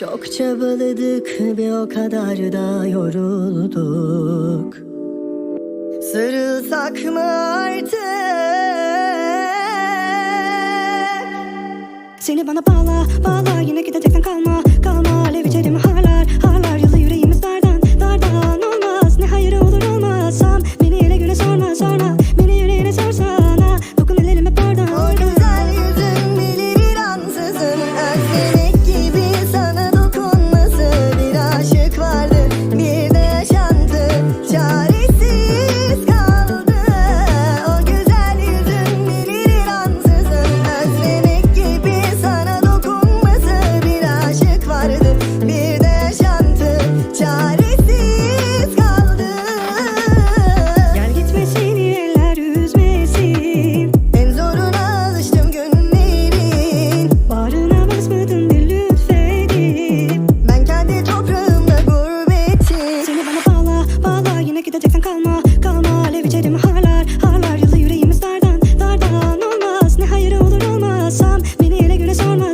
Çok çabaladık bir o kadar da yorulduk. Sarılsak mı artık? Seni bana bağla bağla. Yine gidecekten kalma kalma. Alev içerim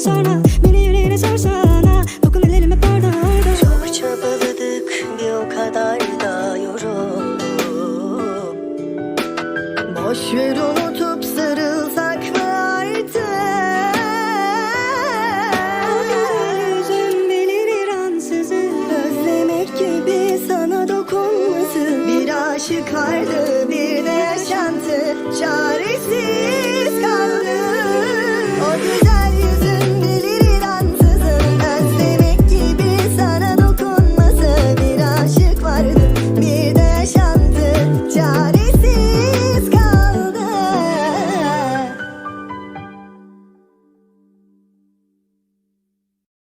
sonra Beni yüreğine sorsana. Dokun ellerime orada orada Çok çabaladık bir o kadar da yoruldum Boş ver unutup sarılsak mı artık? Yüzüm belirir ansızın Özlemek gibi sana dokunması. Bir aşık vardı bir de yaşantı. Çaresiz.